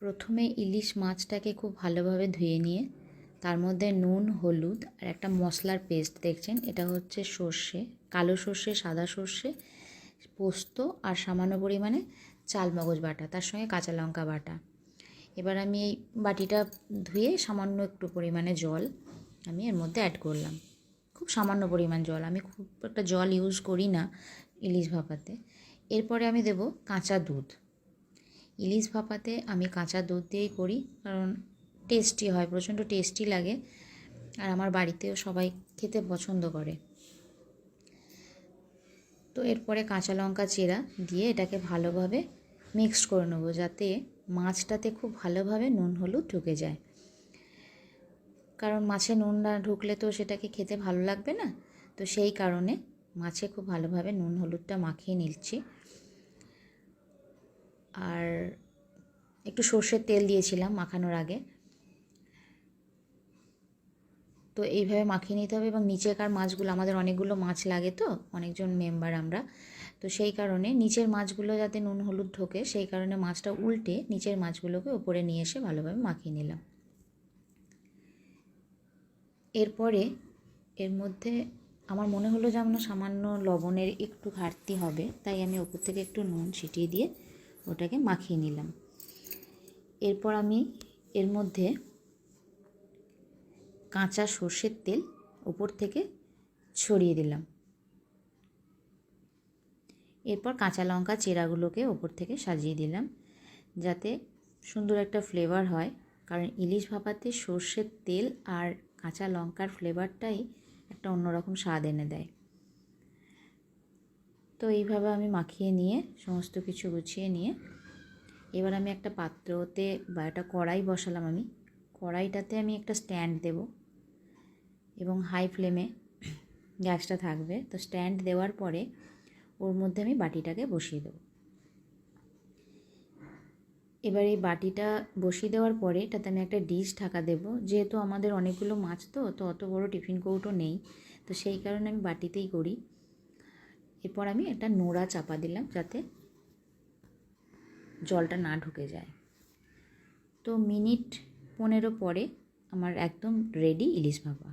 প্রথমে ইলিশ মাছটাকে খুব ভালোভাবে ধুয়ে নিয়ে, তার মধ্যে নুন, হলুদ আর একটা মশলার পেস্ট দেখছেন, এটা হচ্ছে সর্ষে, কালো সর্ষে, সাদা সর্ষে, পোস্ত আর সামান্য পরিমাণে চাল মগজ বাটা, তার সঙ্গে কাঁচা লঙ্কা বাটা। এবার আমি এই বাটিটা ধুয়ে সামান্য একটু পরিমাণে জল আমি এর মধ্যে অ্যাড করলাম। খুব সামান্য পরিমাণ জল, আমি খুব একটা জল ইউজ করি না ইলিশ ভাপাতে। এরপরে আমি দেব কাঁচা দুধ। ইলিশ ভাপাতে আমি কাঁচা দুধ দিয়েই করি, কারণ টেস্টি হয়, প্রচণ্ড টেস্টি লাগে। আর আমার বাড়িতেও সবাই খেতে পছন্দ করে। তো এরপরে কাঁচা লঙ্কা চেরা দিয়ে এটাকে ভালোভাবে মিক্সড করে নেব, যাতে মাছটাতে খুব ভালোভাবে নুন হলুদ ঢুকে যায়। কারণ মাছে নুন না ঢুকলে তো সেটাকে খেতে ভালো লাগবে না। তো সেই কারণে মাছে খুব ভালোভাবে নুন হলুদটা মাখিয়ে নিচ্ছি। আর একটু সর্ষের তেল দিয়েছিলাম মাখানোর আগে। তো এইভাবে মাখিয়ে নিতে হবে এবং নিচেকার মাছগুলো, আমাদের অনেকগুলো মাছ লাগে তো, অনেকজন মেম্বার আমরা। তো সেই কারণে নিচের মাছগুলো যাতে নুন হলুদ ঢোকে, সেই কারণে মাছটা উল্টে নিচের মাছগুলোকে ওপরে নিয়ে এসে ভালোভাবে মাখিয়ে নিলাম। এরপরে এর মধ্যে আমার মনে হলো যেমন সামান্য লবণের একটু ঘাটতি হবে, তাই আমি ওপর থেকে একটু নুন ছিটিয়ে দিয়ে ওটাকে মাখিয়ে নিলাম। এরপর আমি এর মধ্যে কাঁচা সর্ষের তেল ওপর থেকে ছড়িয়ে দিলাম। এরপর কাঁচা লঙ্কা চেরাগুলোকে ওপর থেকে সাজিয়ে দিলাম যাতে সুন্দর একটা ফ্লেভার হয়। কারণ ইলিশ ভাপাতে সর্ষের তেল আর কাঁচা লঙ্কার ফ্লেভারটাই একটা অন্যরকম স্বাদ এনে দেয়। তো এইভাবে আমি মাখিয়ে নিয়ে, সমস্ত কিছু গুছিয়ে নিয়ে, এবার আমি একটা পাত্রতে বা একটা কড়াই বসালাম আমি। কড়াইটাতে আমি একটা স্ট্যান্ড দেব এবং হাই ফ্লেমে গ্যাসটা থাকবে। তো স্ট্যান্ড দেওয়ার পরে ওর মধ্যে আমি বাটিটাকে বসিয়ে দেবো। এবার এই বাটিটা বসিয়ে দেওয়ার পরে এটাতে আমি একটা ডিশ ঢাকা দেব। যেহেতু আমাদের অনেকগুলো মাছ তো তো অত বড় টিফিন কৌটো নেই। তো সেই কারণে আমি বাটিতেই করি। এরপর আমি একটা নোড়া চাপা দিলাম যাতে জলটা না ঢুকে যায়। তো মিনিট পনেরো পরে আমার একদম রেডি ইলিশ ভাপা।